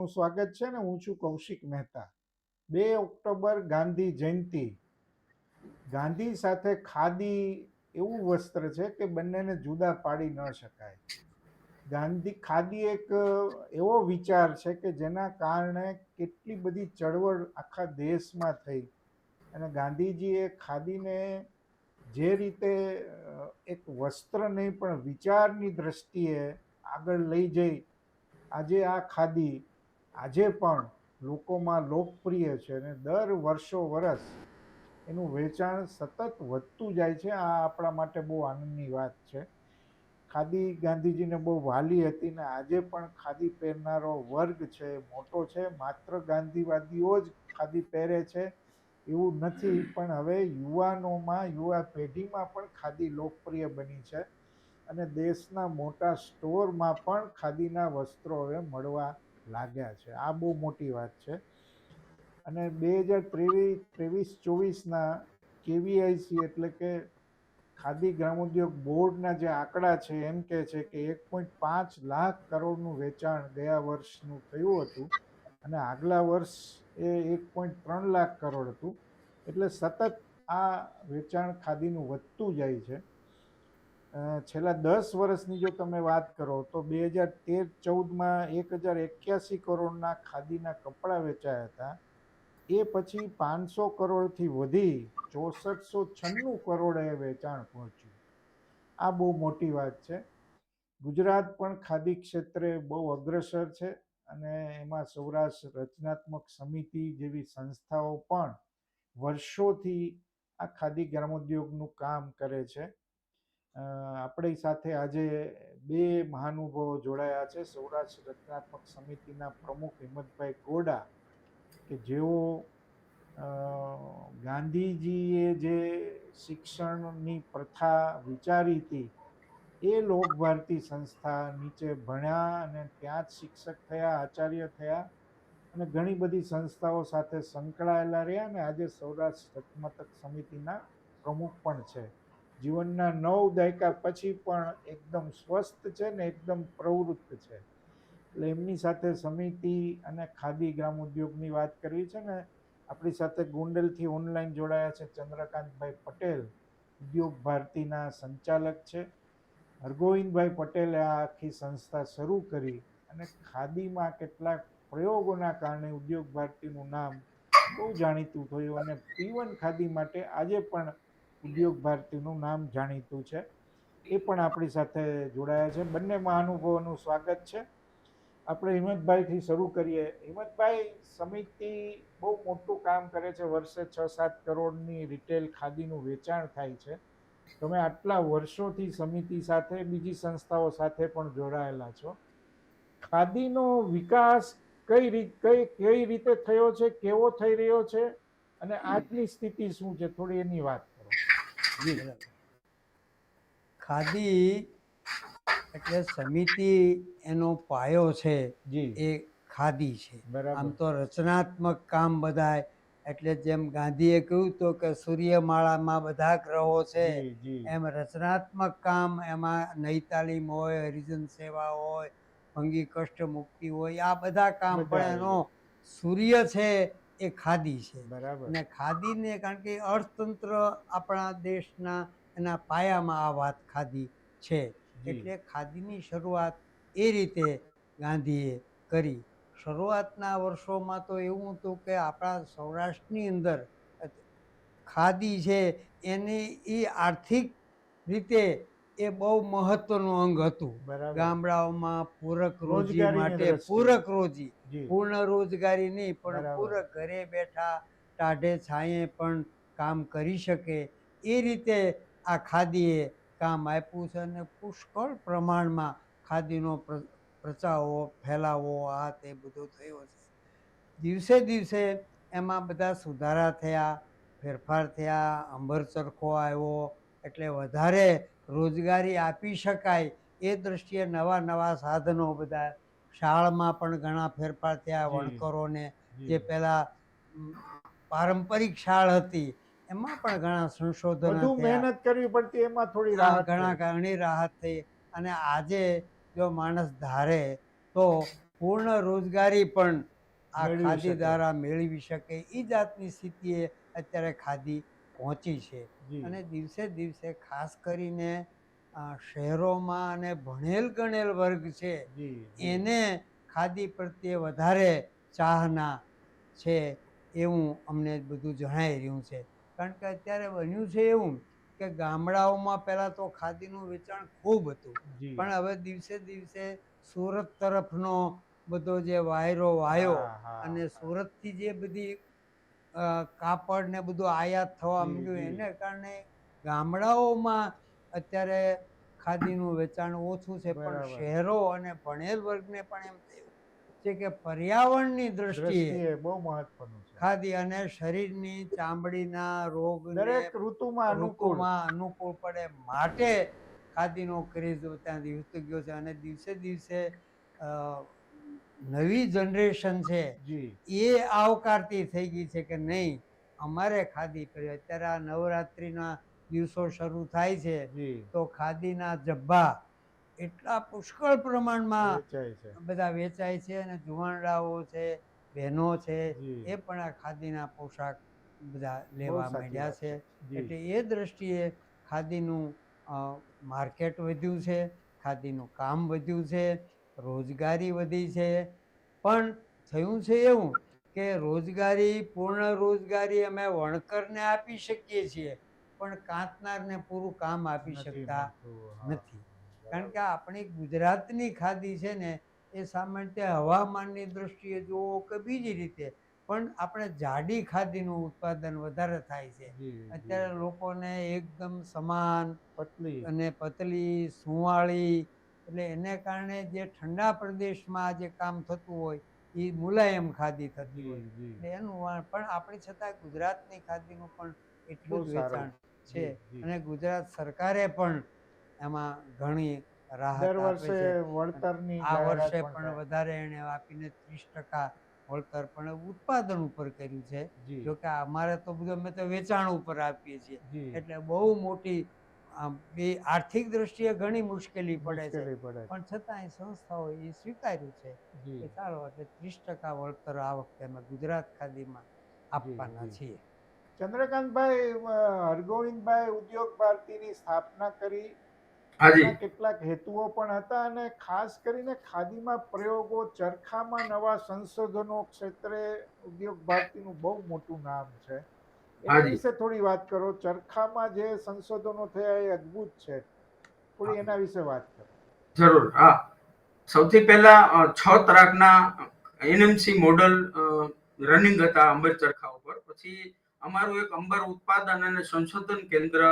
નું સ્વાગત છે ને, હું છું કૌશિક મહેતા. બે ઓક્ટોબર ગાંધી જયંતિ. ગાંધી સાથે ખાદી એવું વસ્ત્ર છે કે બંનેને જુદા પાડી ન શકાય. ગાંધી, ખાદી એક એવો વિચાર છે કે જેના કારણે કેટલી બધી ચળવળ આખા દેશમાં થઈ. અને ગાંધીજીએ ખાદીને જે રીતે એક વસ્ત્ર નહીં પણ વિચારની દ્રષ્ટિએ આગળ લઈ જઈ, આજે આ ખાદી આજે પણ લોકોમાં લોકપ્રિય છે અને દર વર્ષો વર્ષ એનું વેચાણ સતત વધતું જાય છે. આ આપણા માટે બહુ આનંદની વાત છે. ખાદી ગાંધીજીને બહુ વાલી હતી ને આજે પણ ખાદી પહેરનારો વર્ગ છે, મોટો છે. માત્ર ગાંધીવાદીઓ જ ખાદી પહેરે છે એવું નથી, પણ હવે યુવાનોમાં, યુવા પેઢીમાં પણ ખાદી લોકપ્રિય બની છે અને દેશના મોટા સ્ટોરમાં પણ ખાદીના વસ્ત્રો હવે મળવા લાગ્યા છે. આ બહુ મોટી વાત છે. અને બે હજાર ત્રેવીસ ત્રેવીસ, ચોવીસના કેવીઆઈસી એટલે કે ખાદી ગ્રામોદ્યોગ બોર્ડના જે આંકડા છે, એમ કહે છે કે એક પોઈન્ટ પાંચ લાખ કરોડનું વેચાણ ગયા વર્ષનું થયું હતું અને આગલા વર્ષ એ એક પોઈન્ટ ત્રણ લાખ કરોડ હતું. એટલે સતત આ વેચાણ ખાદીનું વધતું જાય છે. છેલ્લા દસ વર્ષની જો તમે વાત કરો તો બે હજાર તેર ચૌદમાં એક હજાર એક્યાસી કરોડના ખાદીના કપડાં વેચાયા હતા. એ પછી પાંચસો કરોડથી વધી ચોસઠસો છન્નું કરોડે વેચાણ પહોંચ્યું. આ બહુ મોટી વાત છે. ગુજરાત પણ ખાદી ક્ષેત્રે બહુ અગ્રસર છે અને એમાં સૌરાષ્ટ્ર રચનાત્મક સમિતિ જેવી સંસ્થાઓ પણ વર્ષોથી આ ખાદી ગ્રામોદ્યોગનું કામ કરે છે. આપણી સાથે આજે બે મહાનુભાવો જોડાયા છે. સૌરાષ્ટ્ર રચનાત્મક સમિતિના પ્રમુખ હિંમતભાઈ ગોડા, કે જેઓ ગાંધીજીએ જે શિક્ષણની પ્રથા વિચારી હતી, એ લોકભારતી સંસ્થા નીચે ભણ્યા અને ત્યાં જ શિક્ષક થયા, આચાર્ય થયા અને ઘણી બધી સંસ્થાઓ સાથે સંકળાયેલા રહ્યા અને આજે સૌરાષ્ટ્ર રચનાત્મક સમિતિના પ્રમુખ પણ છે. જીવનના નવ દાયકા પછી પણ એકદમ સ્વસ્થ છે ને એકદમ પ્રવૃત્ત છે. એટલે એમની સાથે સમિતિ અને ખાદી ગ્રામ ઉદ્યોગની વાત કરવી છે ને, આપણી સાથે ગોંડલથી ઓનલાઈન જોડાયા છે ચંદ્રકાંતભાઈ પટેલ, ઉદ્યોગ ભારતીના સંચાલક છે. હરગોવિંદભાઈ પટેલે આ આખી સંસ્થા શરૂ કરી અને ખાદીમાં કેટલાક પ્રયોગોના કારણે ઉદ્યોગ ભારતીનું નામ બહુ જાણીતું થયું અને પીવન ખાદી માટે આજે પણ ઉદ્યોગ ભારતીનું નામ જાણીતું છે. એ પણ આપણી સાથે જોડાયા છે. બંને મહાનુભાવોનું સ્વાગત છે. આપણે હિંમતભાઈથી શરૂ કરીએ. હિંમતભાઈ, સમિતિ બહુ મોટું કામ કરે છે. વર્ષે છ સાત કરોડની રિટેલ ખાદીનું વેચાણ થાય છે. તમે આટલા વર્ષોથી સમિતિ સાથે, બીજી સંસ્થાઓ સાથે પણ જોડાયેલા છો. ખાદીનો વિકાસ કઈ રીત, કઈ કઈ રીતે થયો છે? કેવો થઈ રહ્યો છે? અને આજની સ્થિતિ શું છે? થોડી એની વાત ખાદી એટલે સમિતિ એનો પાયો છે એ ખાદી છે. આમ તો રચનાત્મક કામ બધાય. એટલે જેમ ગાંધીએ કહ્યું તો કે સૂર્યમાળામાં બધા ગ્રહો છે એમ રચનાત્મક કામ એમાં નૈતાલીમ હોય હરિજન સેવા હોય ભંગી કષ્ટ મુક્તિ હોય આ બધા કામ પણ એનો સૂર્ય છે એ ખાદી છે. બરાબર. અને ખાદીને કારણ કે અર્થતંત્ર આપણા દેશના એના પાયામાં આ વાત ખાદી છે. એટલે ખાદીની શરૂઆત એ રીતે ગાંધીએ કરી. શરૂઆતના વર્ષોમાં તો એવું હતું કે આપણા સૌરાષ્ટ્રની અંદર ખાદી છે એની એ આર્થિક રીતે એ બહુ મહત્વનું અંગ હતું. ગામડાઓમાં પૂરક રોજી માટે પૂરક રોજી. પૂર્ણ રોજગારી નહીં પણ પૂરક ઘરે બેઠા ટાઢે છાંયે પણ કામ કરી શકે. એ રીતે આ ખાદીએ કામ આપ્યું છે અને પુષ્કળ પ્રમાણમાં ખાદીનો પ્રચાવો ફેલાવો આ તે બધો થયો છે. દિવસે દિવસે એમાં બધા સુધારા થયા ફેરફાર થયા અંબર ચરખો આવ્યો એટલે વધારે રોજગારી આપી શકાય એ દૃષ્ટિએ નવા નવા સાધનો બધા શાળમાં પણ ઘણા ફેરફાર થયા. વણકરોને જે. પહેલાં પારંપરિક શાળ હતી એમાં પણ ઘણા સંશોધનો મહેનત કરવી પડતી એમાં થોડી રાહત ઘણા ઘણી રાહત થઈ. અને આજે જો માણસ ધારે તો પૂર્ણ રોજગારી પણ આ ખાદી દ્વારા મેળવી શકે. એ જાતની સ્થિતિએ અત્યારે ખાદી પહોંચી છે. અને દિવસે દિવસે ખાસ કરીને શહેરોમાં અને ભણેલ ગણેલ વર્ગ છે. એને ખાદી પ્રત્યે વધારે ચાહના છે એવું અમને બધું જણાઈ રહ્યું છે. કારણ કે અત્યારે બન્યું છે એવું કે ગામડાઓમાં પહેલાં તો ખાદીનું વેચાણ ખૂબ હતું. પણ હવે દિવસે દિવસે સુરત તરફનો બધો જે વાયરો વાયો અને સુરતથી જે બધી કાપડ ને બધું આયાત થવા માંડ્યું એને કારણે ગામડાઓમાં અત્યારે ખાદીનું વેચાણ ઓછું છે પણ શહેરો અને ભણેલ વર્ગને પણ એમ થયું છે કે પર્યાવરણની દ્રષ્ટિએ બહુ મહત્વનું છે. ખાદી અને શરીરની ચામડીના રોગ દરેક ઋતુમાં અનુકૂળ. ઋતુમાં અનુકૂળ પડે માટે ખાદીનો ક્રેઝ ત્યાં દિવસતો ગયો છે અને દિવસે દિવસે અ, નવી જનરેશન છે એ આવકારતી થઈ ગઈ છે કે નહીં? અમારે ખાદી પહેરવી. અત્યારે આ નવરાત્રિના દિવસો શરૂ થાય છે તો ખાદીના જબ્બા એટલા પુષ્કળ પ્રમાણમાં બધા વેચાય છે અને જુવાનડાઓ છે બહેનો છે એ પણ આ ખાદીના પોશાક બધા લેવા માંડ્યા છે. એટલે એ દ્રષ્ટિએ ખાદીનું માર્કેટ વધ્યું છે ખાદીનું કામ વધ્યું છે. રોજગારી વધી છે. પણ થયું છે એવું કે રોજગારી પૂર્ણ રોજગારી અમે વણકરને આપી શકીએ છીએ પણ કાંતનારને પૂરું કામ આપી શકતા નથી. કારણ કે આપણી ગુજરાતની ખાદી છે ને એ સામાન્ય હવામાનની દ્રષ્ટિએ જુઓ કે બીજી રીતે પણ આપણે જાડી ખાદીનું ઉત્પાદન વધારે થાય છે. અત્યારે લોકોને એકદમ સમાન પતલી. અને પતલી સુંવાળી એટલે એને કારણે જે ઠંડા પ્રદેશમાં જે કામ થતું હોય એ મુલાયમ ખાદી થતી હોય. એટલે એનું પણ આપણે છતાં ગુજરાતની ખાદીનું પણ એટલું જ વેચાણ છે. અને ગુજરાત સરકારે પણ એમાં ઘણી રાહત વર્ષે વળતરની આ વર્ષે પણ વધારે એને આપીને ત્રીસ ટકા વળતર પણ ઉત્પાદન ઉપર કર્યું છે. જોકે અમારે તો બધું અમે તો વેચાણ ઉપર આપીએ છીએ. એટલે બહુ મોટી એ આર્થિક દ્રષ્ટિએ ઘણી મુશ્કેલી પડે છે. પણ છતાં એ સંસ્થાઓ એ સ્વીકાર્યું છે કે ચાલો એટલે ત્રીસ ટકા વળતર આ વખતે અમે ગુજરાત ખાદીમાં આપવાના છીએ. ચંદ્રકાંતભાઈ હરગોવિંદભાઈ ઉદ્યોગ ભારતીની સ્થાપના કરી. હાજી. કેટલાક હેતુઓ પણ હતા અને ખાસ કરીને ખાદીમાં પ્રયોગો ચરખામાં નવા સંશોધનો ક્ષેત્રે ઉદ્યોગ ભારતીનું બહુ મોટું નામ છે. એના વિશે થોડી વાત કરો. ચરખામાં જે સંશોધનો થયા એ અદ્ભુત છે. થોડી એના વિશે વાત કરો. જરૂર હા. સૌથી પહેલા છ તરાકના એનએમસી મોડલ રનિંગ હતા અંબર ચરખા ઉપર. પછી અમારું એક અંબર ઉત્પાદન અને સંશોધન કેન્દ્ર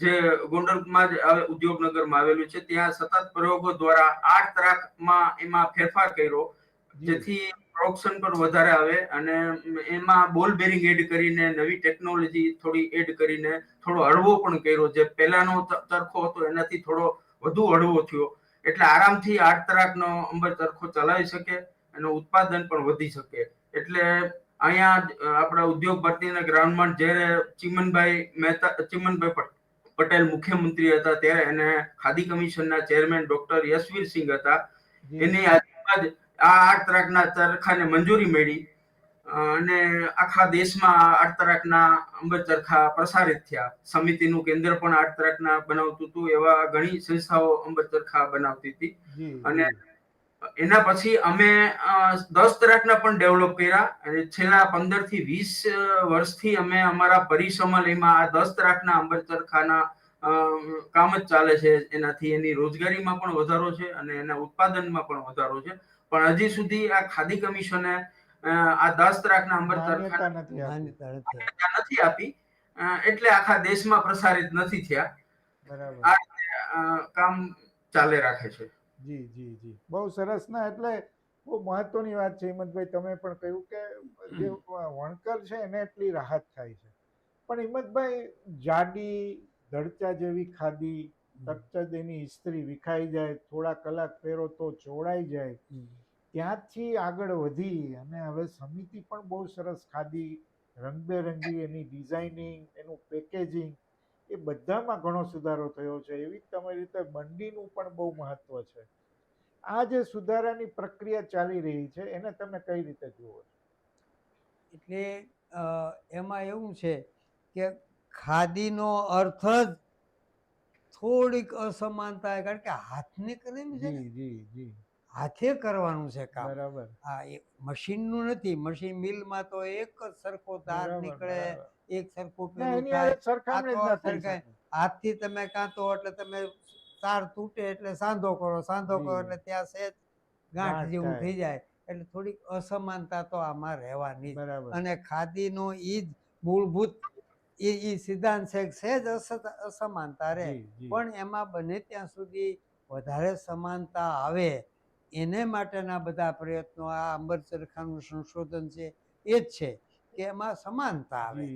જે ગોંડલમાં જ ઉદ્યોગનગરમાં આવેલું છે ત્યાં સતત પ્રયોગો દ્વારા આઠ તરાકમાં એમાં ફેરફાર કર્યો. જેથી પ્રોડક્શન પર વધારે આવે અને એમાં બોલ બેરિંગ એડ કરીને નવી ટેકનોલોજી થોડી એડ કરીને થોડો હળવો પણ કર્યો. જે પહેલાનો તરખો હતો એનાથી થોડો વધુ હળવો થયો. એટલે આરામથી આઠ તરાકનો અંબર તરખો ચલાવી શકે અને ઉત્પાદન પણ વધી શકે. એટલે અહીંયા આપણા ઉદ્યોગ ભારતીના ગ્રાઉન્ડમાં જ્યારે ચિમનભાઈ મહેતા ચિમનભાઈ પટેલ મુખ્યમંત્રી હતા ત્યારે એને ખાદી કમિશનના ચેરમેન ડોક્ટર યશવીર સિંહ હતા એની આજુબાજ આ આઠ તરાકના ચરખાને મંજૂરી મળી અને આખા દેશમાં આઠ તરાકના અંબર ચરખા પ્રસારિત થયા. સમિતિનું કેન્દ્ર પણ આઠ તરાકના બનાવતું હતું એવા ઘણી સંસ્થાઓ અંબર ચરખા બનાવતી હતી. અને એના પછી અમે દસ તરાકના પણ ડેવલપ કર્યા અને છેલ્લા પંદરથી વીસ વર્ષથી અમે અમારા પરિસમલયમાં આ દસ તરાકના અંબર ચરખાના કામ જ ચાલે છે. એનાથી એની રોજગારીમાં પણ વધારો છે અને એના ઉત્પાદનમાં પણ વધારો છે. પણ હજી સુધી આ ખાદી કમિશને આ દસ તરાકના અંબર ચરખા નથી આપી. એટલે આખા દેશમાં પ્રસારિત નથી થયા. બરાબર. કામ ચાલે રાખે છે. જી જી જી. બહુ સરસ ના એટલે બહુ મહત્વની વાત છે હિંમતભાઈ તમે પણ કહ્યું કે જે વણકર છે એને એટલી રાહત થાય છે. પણ હિંમતભાઈ જાડી ધડચા જેવી ખાદી જ એની ઇસ્ત્રી વિખાઈ જાય થોડા કલાક ફેરો તો ચોળાઈ જાય. ત્યાંથી આગળ વધી અને હવે સમિતિ પણ બહુ સરસ ખાદી રંગબેરંગી એની ડિઝાઇનિંગ એનું પેકેજિંગ એ બધામાં ઘણો સુધારો થયો છે. એવી જ તમારી રીતે મંડીનું પણ બહુ મહત્વ છે. આ જે સુધારાની પ્રક્રિયા ચાલી રહી છે એને તમે કઈ રીતે જુઓ છો? એટલે એમાં એવું છે કે ખાદીનો અર્થ જ થોડીક અસમાનતા કારણ કે હાથની કરીને છે જી જી જી. હાથે કરવાનું છે કામ. બરાબર. આ એ મશીનનું નથી મશીન મિલમાં તો એક જ સરખો તાર નીકળે એક સરખું પેલું. હાથથી તમે કાંતો એટલે તમે તાર તૂટે એટલે સાંધો કરો સાંધો કરો એટલે ત્યાં સેજ ગાંઠ જેવું થઈ જાય. એટલે થોડીક અસમાનતા તો આમાં રહેવાની અને ખાદીનો ઈ જ મૂળભૂત એ એ સિદ્ધાંત છે સહેજ અસમાનતા રહે. પણ એમાં બને ત્યાં સુધી વધારે સમાનતા આવે. એને માટેના બધા પ્રયત્નો આ અંબર ચરખાનું સંશોધન છે એ જ છે કે એમાં સમાનતા આવે.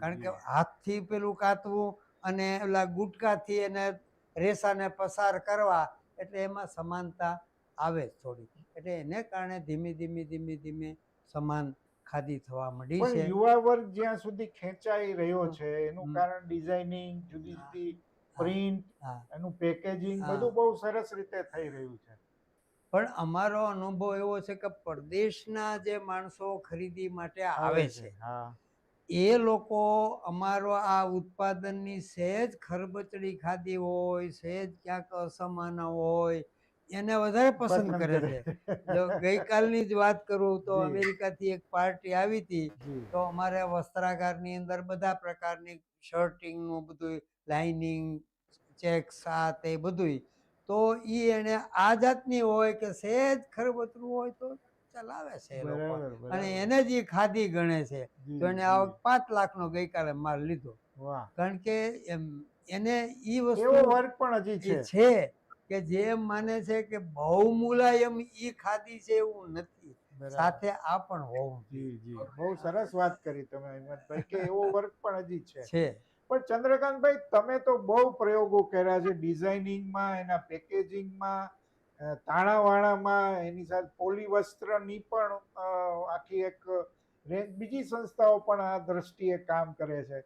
કારણ કે. હાથથી પેલું કાતવું અને ઓલા ગુટકાથી એને રેસાને પસાર કરવા એટલે એમાં સમાનતા આવે થોડી એટલે એને કારણે ધીમે ધીમે ધીમે ધીમે સમાન ખાદી થવા માંડી છે. યુવા વર્ગ જ્યાં સુધી ખેંચાઈ રહ્યો છે એનું કારણ ડિઝાઇનિંગ જુદી જુદી પ્રિન્ટ એનું પેકેજિંગ બધું બહુ સરસ રીતે થઈ રહ્યું છે. પણ અમારો અનુભવ એવો છે કે પરદેશના જે માણસો ખરીદી માટે આવે છે એ લોકો અમારો આ ઉત્પાદનની સહેજ ખરબચડી ખાધી હોય સહેજ ક્યાંક અસમાન હોય એને વધારે પસંદ કરે છે. જો ગઈકાલની જ વાત કરું તો અમેરિકાથી એક પાર્ટી આવી હતી તો અમારે વસ્ત્રાગારની અંદર બધા પ્રકારની શર્ટિંગનું બધું લાઇનિંગ ચેક્સ આ તે બધુંય તો એ એને આ જાતની હોય કે સહેજ ખરબતરું હોય તો ચલાવે છે એ અને એને જે એ ખાધી ગણે છે. તો એને આવક પાંચ લાખનો ગઈકાલે માલ લીધો. કારણ કે એને એ વસ્તુ વર્ગ પણ હજી છે. કે જે માને છે કે બહુ મુલાયમ ઈ ખાધી છે એવું નથી. સાથે આ પણ હોવું જી જી. બહુ સરસ વાત કરી તમે હિંમતભાઈ કે એવો વર્ગ પણ હજી છે. પણ ચંદ્રકાંતભાઈ તમે તો બહુ પ્રયોગો કર્યા છે ડિઝાઇનિંગમાં એના પેકેજિંગમાં તાણાવાણામાં એની સાથે પોલીવસ્ત્રની પણ આખી એક રેન્જ બીજી સંસ્થાઓ પણ આ દ્રષ્ટિએ કામ કરે છે.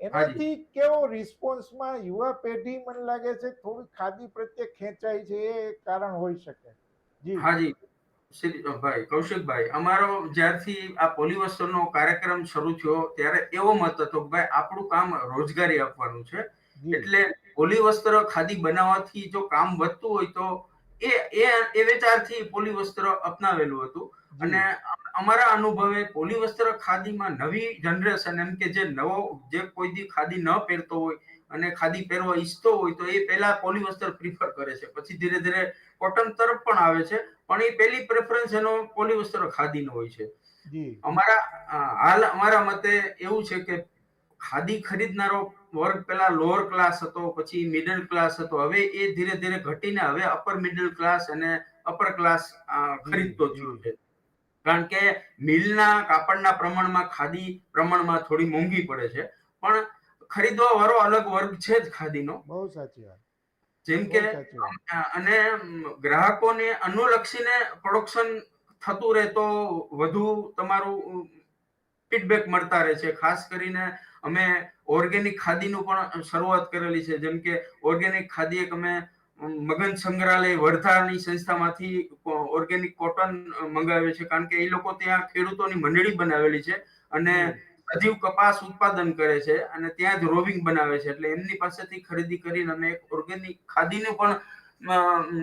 એનાથી કેવો રિસ્પોન્સમાં યુવા પેઢી મને લાગે છે થોડી ખાદી પ્રત્યે ખેંચાય છે એ કારણ હોઈ શકે. જી. હાજી. ભાઈ કૌશિકભાઈ અમારો જ્યારથી આ પોલીવસ્ત્રનો કાર્યક્રમ શરૂ થયો ત્યારે એવો મત હતો કે ભાઈ આપણું કામ રોજગારી આપવાનું છે. એટલે એટલે પોલીવસ્ત્ર ખાદી બનાવવાથી જો કામ વધતું હોય તો એ એ એ વિચારથી પોલીવસ્ત્ર અપનાવેલું હતું. અને અમારા અનુભવે પોલીવસ્ત્ર ખાદીમાં નવી જનરેશન એમ કે જે નવો જે કોઈ દી ખાદી ન પહેરતો હોય અને ખાદી પહેરવા ઈચ્છતો હોય તો એ પહેલા પોલીવસ્ત્ર પ્રિફર કરે છે. પછી ધીરે ધીરે કોટન તરફ પણ આવે છે. પણ એ પહેલી પ્રેફરન્સ એનો પોલીવસ્ત્ર ખાદીનો હોય છે. અમારા હાલ અમારા મતે એવું છે કે ખાદી ખરીદનારો વર્ગ પેલા લોઅર ક્લાસ હતો પછી મિડલ ક્લાસ હતો. હવે એ ધીરે ધીરે ઘટીને હવે અપર મિડલ ક્લાસ અને અપર ક્લાસ ખરીદતો થયો છે. કારણ કે મિલના કાપડના પ્રમાણમાં ખાદી પ્રમાણમાં થોડી મોંઘી પડે છે. પણ ખરીદવા વાળો અલગ વર્ગ છે જ ખાદીનો. બહુ સાચી વાત. જેમ કે અને ગ્રાહકોને અનુલક્ષીને પ્રોડક્શન થતું રહે તો વધુ તમારું ફીડબેક મળતા રહે છે. ખાસ કરીને અમે ઓર્ગેનિક ખાદીનું પણ શરૂઆત કરેલી છે. જેમ કે ઓર્ગેનિક ખાદી એક અમે મગન સંગ્રહાલય વર્ધાની સંસ્થામાંથી ઓર્ગેનિક કોટન મંગાવે છે. કારણ કે એ લોકો ત્યાં ખેડૂતોની મંડળી બનાવેલી છે અને સજીવ કપાસ ઉત્પાદન કરે છે અને ત્યાં જ રોવિંગ બનાવે છે. એટલે એમની પાસેથી ખરીદી કરીને અમે એક ઓર્ગેનિક ખાદીનું પણ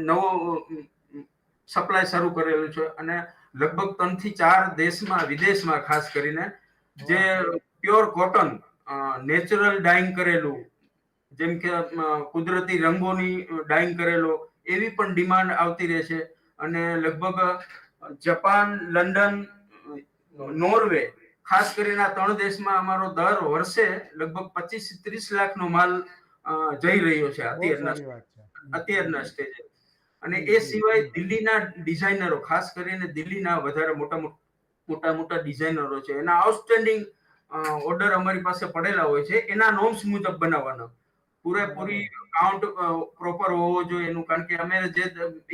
નવો સપ્લાય શરૂ કરેલું છે. અને લગભગ ત્રણથી ચાર દેશમાં વિદેશમાં ખાસ કરીને જે પ્યોર કોટન નેચરલ ડાઈંગ કરેલું જેમ કે કુદરતી રંગોની ડાઈંગ કરેલો એવી પણ ડિમાન્ડ આવતી રહે છે. અને લગભગ જપાન લંડન નોર્વે ખાસ કરીને આ ત્રણ દેશમાં અમારો દર વર્ષે લગભગ પચીસ ત્રીસ લાખનો માલ જઈ રહ્યો છે અત્યારના અત્યારના સ્ટેજે અને એ સિવાય દિલ્હીના ડિઝાઇનરો ખાસ કરીને દિલ્હીના વધારે મોટા મોટા મોટા મોટા ડિઝાઇનરો છે. એના આઉટસ્ટેન્ડિંગ ઓર્ડર અમારી પાસે પડેલા હોય છે. એના નોર્મ્સ મુજબ બનાવવાના. પૂરેપૂરી કાઉન્ટ પ્રોપર હોવો જોઈએ એનું. કારણ કે અમે જે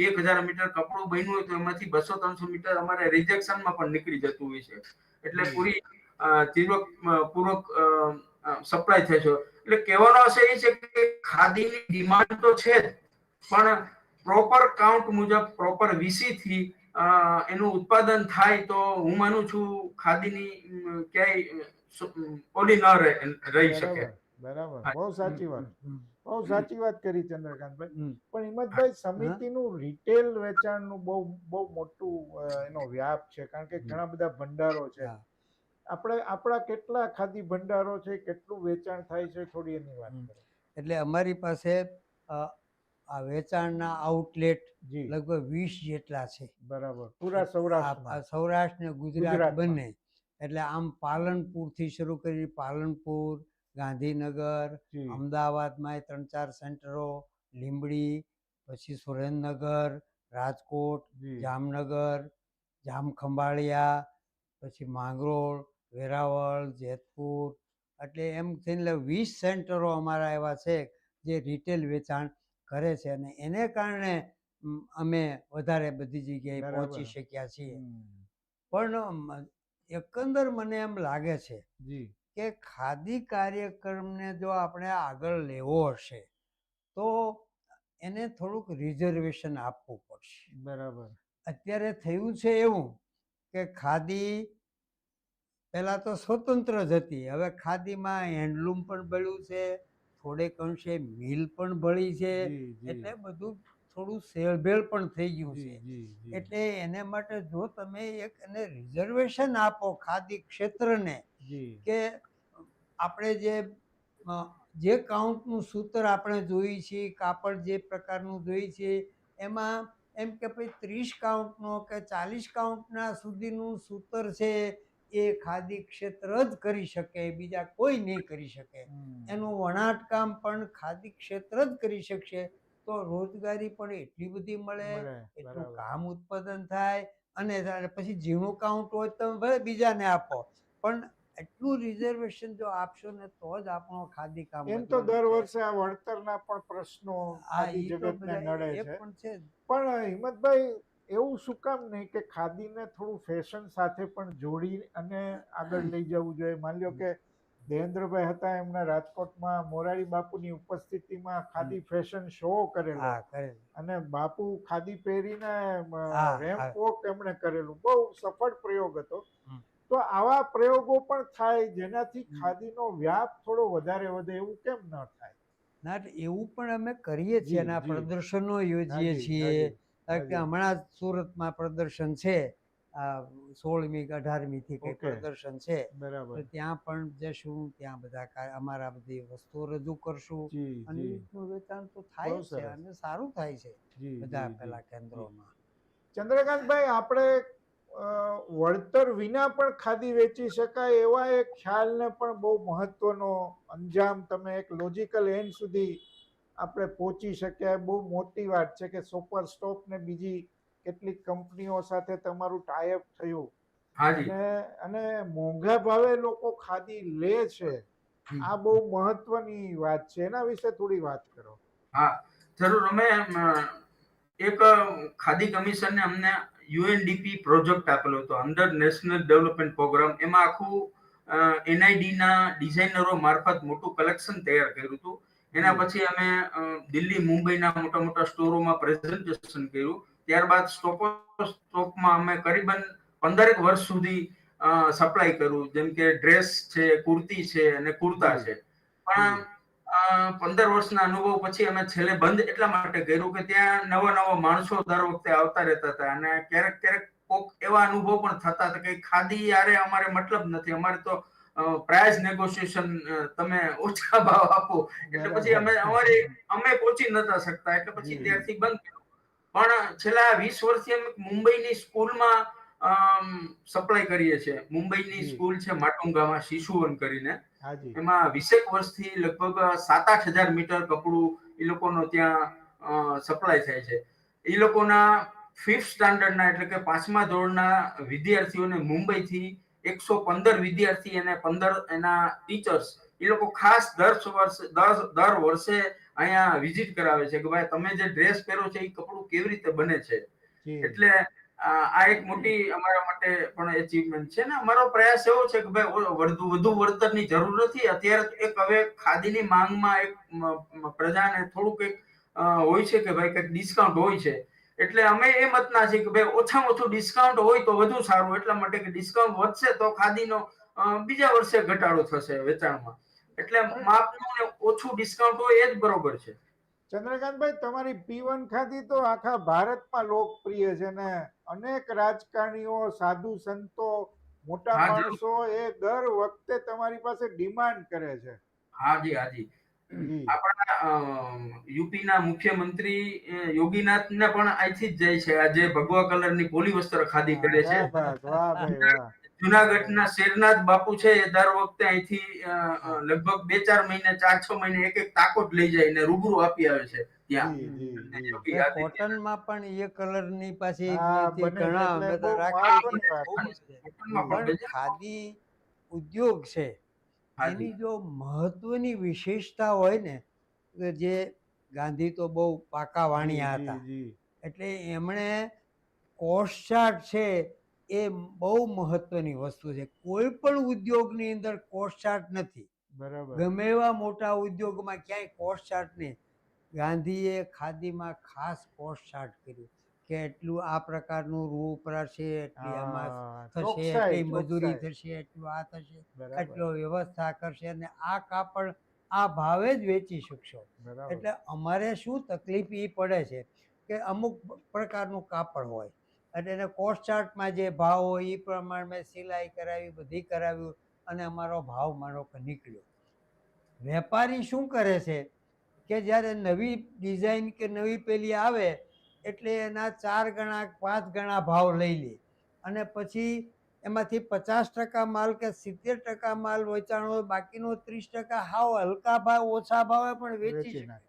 એક હજાર મીટર કપડું બન્યું હોય તો એમાંથી બસો ત્રણસો મીટર અમારે રિજેક્શનમાં પણ નીકળી જતું હોય છે. એટલે પૂરી તીવ્ર પૂર્વક સપ્લાય થાય છે. એટલે કહેવાનો આશય એ છે કે ખાદીની ડિમાન્ડ તો છે જ પણ પ્રોપર કાઉન્ટ મુજબ પ્રોપર વીસીથી એનું ઉત્પાદન થાય તો હું માનું છું ખાદીની ક્યાંય ઓલી ન રહી શકે. બરાબર. બહુ સાચી વાત. બહુ સાચી વાત કરી ચંદ્રકાંતભાઈ. પણ હિંમતભાઈ સમિતિનું રિટેલ વેચાણનું બહુ બહુ મોટું એનો વ્યાપ છે. કારણ કે ઘણા બધા ભંડારો છે. આપણે આપણા કેટલા ખાદી ભંડારો છે કેટલું વેચાણ થાય છે થોડી એની વાત એટલે અમારી પાસે આ વેચાણના આઉટલેટ જી. લગભગ વીસ જેટલા છે. બરાબર. પૂરા આ સૌરાષ્ટ્ર ને ગુજરાત. બંને. એટલે આમ પાલનપુરથી શરૂ કરી પાલનપુર ગાંધીનગર અમદાવાદમાં ત્રણ ચાર સેન્ટરો લીંબડી પછી સુરેન્દ્રનગર રાજકોટ જામનગર જામખંભાળિયા પછી માંગરોળ વેરાવળ જેતપુર એટલે એમ થઈને વીસ સેન્ટરો અમારા એવા છે જે રિટેલ વેચાણ કરે છે અને એને કારણે અમે વધારે બધી જગ્યાએ પહોંચી શક્યા છીએ. પણ એકંદર મને એમ લાગે છે જી. કે ખાદી કાર્યક્રમને જો આપણે આગળ લેવો હશે તો એને થોડુંક રિઝર્વેશન આપવું પડશે. બરાબર. અત્યારે થયું છે એવું કે ખાદી પહેલાં તો સ્વતંત્ર જ હતી હવે ખાદીમાં હેન્ડલૂમ પણ બળ્યું છે થોડેક અંશે મિલ પણ ભળી છે એટલે બધું થોડું સેળભેળ પણ થઈ ગયું છે. એટલે એને માટે જો તમે એક એને રિઝર્વેશન આપો ખાદી ક્ષેત્રને કે આપણે જે જે કાઉન્ટનું સૂત્ર આપણે જોઈએ છીએ કાપડ જે પ્રકારનું જોઈએ છીએ એમાં એમ કે ભાઈ ત્રીસ કાઉન્ટનો કે ચાલીસ કાઉન્ટના સુધીનું સૂત્ર છે એ ખાદી ક્ષેત્ર જ કરી શકે બીજા કોઈ નહીં કરી શકે. એનું વણાટ કામ પણ ખાદી ક્ષેત્ર જ કરી શકશે. તો રોજગારી પણ એટલી બધી મળે એટલું કામ ઉત્પાદન થાય અને પછી ઝીણું કાઉન્ટ હોય તમે ભલે બીજાને આપો પણ એટલું રિઝર્વેશન જો આપશો ને તો જ આપણો ખાદી કામ એમ તો દર વર્ષે આ વળતરના પણ પ્રશ્નો ખાદી જગતને નડે છે. પણ હિંમતભાઈ એવું શું કામ નહીં કે ખાદીને થોડું ફેશન સાથે પણ જોડી અને આગળ લઈ જવું જોઈએ. માની લો કે દેવેન્દ્રભાઈ હતા એમના રાજકોટમાં મોરારી બાપુની ઉપસ્થિતિમાં ખાદી ફેશન શો કરેલો. અને બાપુ ખાદી પહેરીને રેમ્પ. વોક એમણે કરેલું. બહુ સફળ પ્રયોગ હતો. તો આવા પ્રયોગો પણ થાય જેનાથી. ખાદીનો વ્યાપ થોડો વધારે વધે એવું કેમ ન થાય? ના એવું પણ અમે કરીએ છીએ એના પ્રદર્શનો યોજીએ છીએ. કારણ કે હમણાં જ સુરતમાં પ્રદર્શન છે. સોળમી કે અઢારમી થી કંઈક પ્રદર્શન છે. બરાબર. ત્યાં પણ જશું ત્યાં બધા અમારા બધી વસ્તુઓ રજૂ કરશું. અને વેચાણ તો થાય છે અને સારું થાય છે બધા. પેલા કેન્દ્રોમાં. ચંદ્રકાંતભાઈ આપણે વળતર વિના પણ ખાદી વેચી શકાય એવા એક ખ્યાલને પણ બહુ મહત્વનો અંજામ તમે એક લોજિકલ એન્ડ સુધી આપણે પહોંચી શક્યા. બહુ મોટી વાત છે કે સુપર સ્ટોપ ને બીજી કેટલીક કંપનીઓ સાથે તમારું ટાઈઅપ થયું. અને અને મોંઘા ભાવે લોકો ખાદી લે છે. આ બહુ મહત્વની વાત છે. એના વિશે થોડી વાત કરો. હા જરૂર. અમે એક ખાદી કમિશનને અમને યુએનડીપી પ્રોજેક્ટ આપેલો હતો અંડર નેશનલ ડેવલપમેન્ટ પ્રોગ્રામ એમાં આખું એનઆઈડીના ડિઝાઇનરો મારફત મોટું કલેક્શન તૈયાર કર્યું હતું. એના પછી અમે દિલ્હી મુંબઈના મોટા મોટા સ્ટોરોમાં પ્રેઝન્ટેશન કર્યું. ત્યારબાદ સ્ટોપ સ્ટોકમાં અમે કરીબન પંદરેક વર્ષ સુધી સપ્લાય કર્યું. જેમ કે ડ્રેસ છે કુર્તી છે અને કુર્તા છે. પણ પંદર વર્ષના અનુભવ પછી અમે છેલ્લે બંધ એટલા માટે કર્યું કે ત્યાં નવા નવા માણસો દર વખતે આવતા રહેતા હતા અને ક્યારેક ક્યારેક કોક એવા અનુભવ પણ થતા હતા કે ખાદી યારે અમારે મતલબ નથી. અમારે તો પ્રાઇસ નેગોશિએશન તમે ઓછા ભાવ આપો. એટલે પછી અમે અમારે અમે પહોંચી નતા શકતા. એટલે પછી ત્યારથી બંધ કર્યું. પણ છેલ્લા વીસ વર્ષથી અમે મુંબઈની સ્કૂલમાં સપ્લાય કરીએ છીએ. મુંબઈની સ્કૂલ છે માટુંગામાં શિશુવન કરીને. એમાં વીસેક વર્ષથી લગભગ સાત આઠ હજાર મીટર કપડું એ લોકોનો ત્યાં સપ્લાય થાય છે. એ લોકોના ફિફ્થ સ્ટાન્ડર્ડના એટલે કે પાંચમા ધોરણના વિદ્યાર્થીઓને મુંબઈથી એકસો પંદર વિદ્યાર્થી અને પંદર એના ટીચર્સ એ લોકો ખાસ દર વર્ષે દર દર વર્ષે અહીંયા વિઝિટ કરાવે છે કે ભાઈ તમે જે ડ્રેસ પહેરો છો એ કપડું કેવી રીતે બને છે? એટલે આ એક મોટી અમારા માટે પણ એચિવમેન્ટ છે ને. અમારો પ્રયાસ એવો છે કે ભાઈ વધુ વધુ વળતરની જરૂર નથી. અત્યારે તો એક હવે ખાદીની માંગમાં એક પ્રજાને થોડુંક એક હોય છે કે ભાઈ કંઈક ડિસ્કાઉન્ટ હોય છે. એટલે અમે એ મતના છીએ કે ભાઈ ઓછામાં ઓછું ડિસ્કાઉન્ટ હોય તો વધુ સારું. એટલા માટે કે ડિસ્કાઉન્ટ વધશે તો ખાદીનો બીજા વર્ષે ઘટાડો થશે વેચાણમાં. એટલે માપનું ઓછું ડિસ્કાઉન્ટ હોય એ જ બરોબર છે. ચંદ્રકાંતભાઈ તમારી પીવન ખાતી તો આખા ભારતમાં લોકપ્રિય છે ને? અનેક રાજકારણીઓ સાધુ સંતો મોટા માણસો એ દર વખતે તમારી પાસે ડિમાન્ડ કરે છે. હાજી હાજી. આપણા યુપીના મુખ્યમંત્રી યોગીનાથ ને પણ અહીંથી જ જાય છે. આજે ભગવા કલરની પોલી વસ્ત્ર ખાદી કરે છે. જુનાગઢના શેરનાથ બાપુ છે એ દર વખતે અહીંથી લગભગ બે ચાર મહિને ચાર છ મહિને એક એક તાકોટ લઈ જાય ને રૂબરૂ આપી આવે છે ત્યાં. કોટનમાં પણ એ કલરની ઘણા ખાદી ઉદ્યોગ છે એની જો. મહત્વની વિશેષતા હોય ને જે ગાંધી તો બહુ પાકા વાણિયા હતા. એટલે એમણે કોસ્ટચાર્ટ છે એ બહુ મહત્વની વસ્તુ છે. કોઈ પણ ઉદ્યોગની અંદર કોસ્ટચાર્ટ નથી. બરાબર. ગમે એવા મોટા ઉદ્યોગમાં ક્યાંય કોસ્ટચાર્ટ નહીં. ગાંધીએ ખાદીમાં ખાસ કોસ્ટચાર્ટ કર્યું કે એટલું આ પ્રકારનું રૂ ઉપરાશે એટલી એમાં થશે એટલી મજૂરી થશે એટલું આ થશે. એટલો વ્યવસ્થા કરશે અને આ કાપડ આ ભાવે જ વેચી શકશો. એટલે અમારે શું તકલીફ એ પડે છે કે અમુક પ્રકારનું કાપડ હોય. એટલે એને કોસ્ટ ચાર્ટમાં જે ભાવ હોય એ પ્રમાણે મેં સિલાઈ કરાવી બધી કરાવ્યું અને અમારો ભાવ મારો નીકળ્યો વેપારી શું કરે છે કે જ્યારે નવી ડિઝાઇન કે નવી પેલી આવે એટલે એના ચાર ગણા પાંચ ગણા ભાવ લઈ લે અને પછી એમાંથી પચાસ ટકા માલ કે સિત્તેર ટકા માલ વેચાણો હોય બાકીનો ત્રીસ ટકા હાવ હલકા ભાવ ઓછા ભાવે પણ વેચી શકે.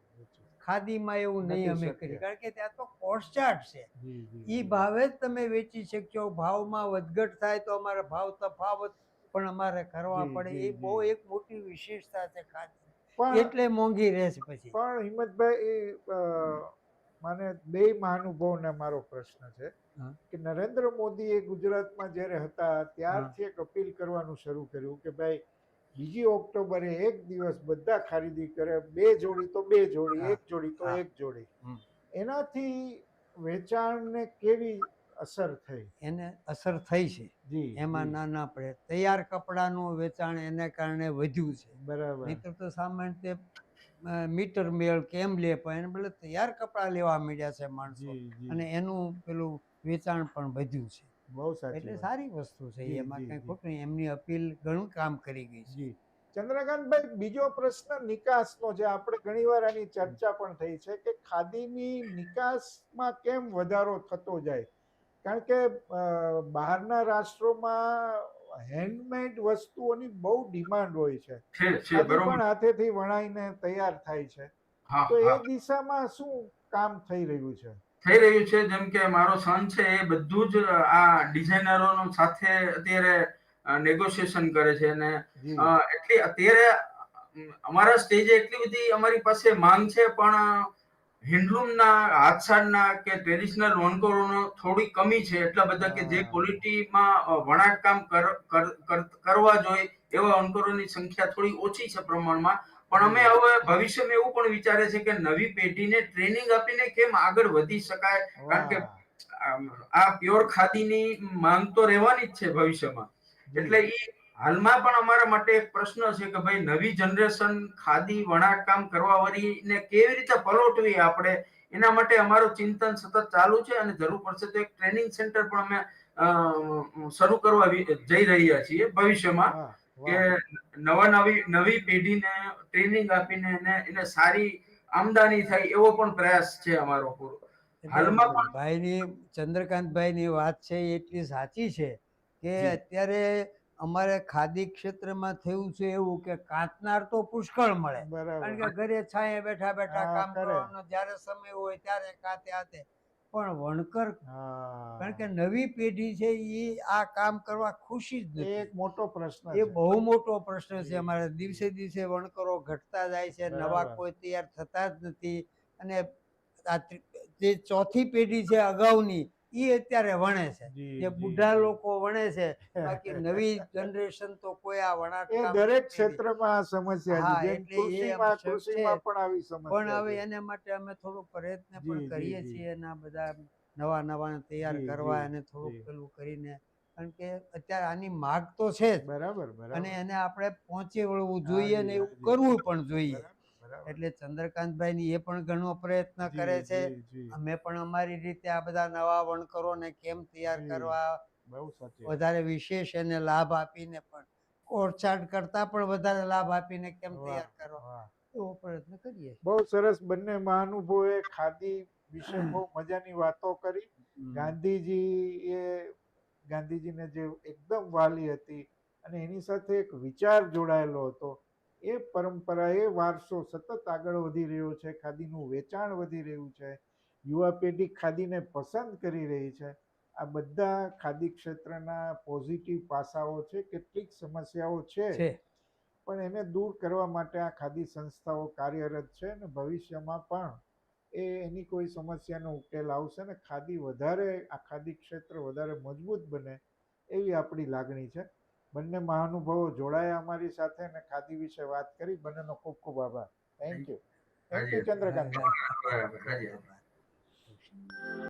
ખાદીમાં એવું નહીં અમે. કરી કારણ કે ત્યાં તો કોસ્ટ ચાર્ટ છે. એ ભાવે જ તમે વેચી શકશો. ભાવમાં વધઘટ થાય તો અમારે ભાવ તફાવત પણ અમારે કરવા પડે. એ બહુ એક મોટી વિશેષતા છે ખાદી. પણ એટલે મોંઘી રહેશે પછી. પણ હિંમતભાઈ એ મને બે મહાનુભાવને મારો પ્રશ્ન છે. કે નરેન્દ્ર મોદીએ ગુજરાતમાં જ્યારે હતા ત્યારથી એક અપીલ કરવાનું શરૂ કર્યું કે ભાઈ બીજી ઓક્ટોબરે એક દિવસ બધા ખરીદી કરે બે જોડી તો બે જોડી એક જોડી તો એક જોડી. એનાથી વેચાણને કેવી અસર થઈ? એને અસર થઈ છે. જી એમાં ના ના પડે. તૈયાર કપડાનું વેચાણ એને કારણે વધ્યું છે. બરાબર. નહીતર તો સામાન્ય તે મીટર મેળ કેમ લે પણ એને બદલે તૈયાર કપડાં લેવા માંડ્યા છે માણસો. અને એનું પેલું વેચાણ પણ વધ્યું છે. બહુ સારી એટલે સારી વસ્તુ છે એમાં કઈ જી. નહીં. એમની અપીલ ઘણું કામ કરી ગઈ છે. ચંદ્રકાંતભાઈ બીજો પ્રશ્ન નિકાસનો છે. આપણે ઘણીવાર આની ચર્ચા પણ થઈ છે કે ખાદીની નિકાસમાં કેમ વધારો થતો જાય? કારણ કે બહારના રાષ્ટ્રોમાં હેન્ડમેડ વસ્તુઓની બહુ ડિમાન્ડ હોય છે. પણ હાથેથી વણાઈને તૈયાર થાય છે. તો એ દિશામાં શું કામ થઈ રહ્યું છે? થઈ રહ્યું છે જેમ કે મારો સન છે એ બધું જ આ ડિઝાઇનરો સાથે અત્યારે નેગોશિએશન કરે છે અને એટલે અત્યારે અમારા સ્ટેજે એટલી બધી અમારી પાસે માંગ છે પણ હેન્ડલૂમના હાથસાળના કે ટ્રેડિશનલ વણકરોનો થોડી કમી છે એટલા બધા કે જે. ક્વોલિટીમાં વણાટ કામ કર- કર- કર- કરવા જોઈએ એવા વણકરોની સંખ્યા થોડી ઓછી છે પ્રમાણમાં પણ અમે હવે ભવિષ્યમાં એવું પણ વિચારે છે કે નવી પેઢીને ટ્રેનિંગ આપીને કેમ આગળ વધી શકાય? કારણ કે આ પ્યોર ખાદીની માંગ તો રહેવાની જ છે ભવિષ્યમાં. એટલે એ હાલમાં પણ અમારા માટે એક પ્રશ્ન છે કે ભાઈ, નવી જનરેશન ખાદી વણાટકામ કરવા વાળીને કેવી રીતે પલોટવી આપણે? એના માટે અમારું ચિંતન સતત ચાલુ છે અને જરૂર પડશે તો એક ટ્રેનિંગ સેન્ટર પણ અમે શરૂ કરવા જઈ રહ્યા છીએ ભવિષ્યમાં. કે નવા નવી નવી પેઢીને ટ્રેનિંગ આપીને એને એને સારી આમદાની થાય એવો પણ પ્રયાસ છે અમારો પૂરો. હાલમાં પણ ભાઈની ચંદ્રકાંતભાઈની વાત છે એટલી સાચી છે કે અત્યારે અમારે ખાદી ક્ષેત્રમાં થયું છે એવું કે કાંતનાર તો પુષ્કળ મળે. કારણ કે બરાબર ઘરે છાંયે બેઠા બેઠા કામ કરે. કરવાનો જ્યારે સમય હોય ત્યારે કાંતે આતે પણ વણકર કારણ કે નવી પેઢી છે એ આ કામ કરવા ખુશી જ નથી. એક મોટો પ્રશ્ન એ બહુ મોટો પ્રશ્ન છે અમારે. દિવસે દિવસે વણકરો ઘટતા જાય છે નવા કોઈ તૈયાર થતા જ નથી. અને આ જે ચોથી પેઢી છે અગાઉની એ અત્યારે વણે છે. જે બુઢા લોકો વણે છે બાકી નવી જનરેશન તો કોઈ આ વણાટ દરેક ક્ષેત્રમાં આ સમસ્યા છે. કૃષિમાં કૃષિમાં પણ આવી સમસ્યા પણ હવે. એના માટે અમે થોડું પ્રયત્ન પણ કરીએ છીએ એના બધા નવા નવા તૈયાર કરવા અને થોડુંક પેલું કરીને. કારણ કે અત્યારે આની માગ તો છે જ. બરાબર અને એને આપણે પહોંચી વળવું જોઈએ ને એવું કરવું પણ જોઈએ. એટલે ચંદ્રકાંતભાઈ ની એ પણ ઘણો પ્રયત્ન કરે છે. અમે પણ અમારી રીતે આ બધા નવા વણકરોને કેમ તૈયાર કરવા. વધારે વિશેષ એને લાભ આપીને પણ ઓરછાટ કરતા પણ વધારે લાભ આપીને કેમ તૈયાર કરવા એવો પ્રયત્ન કરીએ. બહુ સરસ બંને મહાનુભાવોએ ખાદી વિશે બહુ મજાની વાતો કરી. ગાંધીજી એ ગાંધીજીને જે એકદમ વાલી હતી અને એની સાથે એક વિચાર જોડાયેલો હતો એ પરંપરા એ વારસો સતત આગળ વધી રહ્યો છે ખાદીનું વેચાણ વધી રહ્યું છે યુવા પેઢી ખાદીને પસંદ કરી રહી છે. આ બધા ખાદી ક્ષેત્રના પોઝિટિવ પાસાઓ છે કેટલીક સમસ્યાઓ છે. પણ એને દૂર કરવા માટે આ ખાદી સંસ્થાઓ કાર્યરત છે અને ભવિષ્યમાં પણ એ એની કોઈ સમસ્યાનો ઉકેલ આવશે ને ખાદી વધારે આ ખાદી ક્ષેત્ર વધારે મજબૂત બને એવી આપણી લાગણી છે. બંને મહાનુભાવો જોડાયા અમારી સાથે અને ખાદી વિશે વાત કરી. બંનેનો ખૂબ ખૂબ આભાર. Thank you thank you Chandrakant.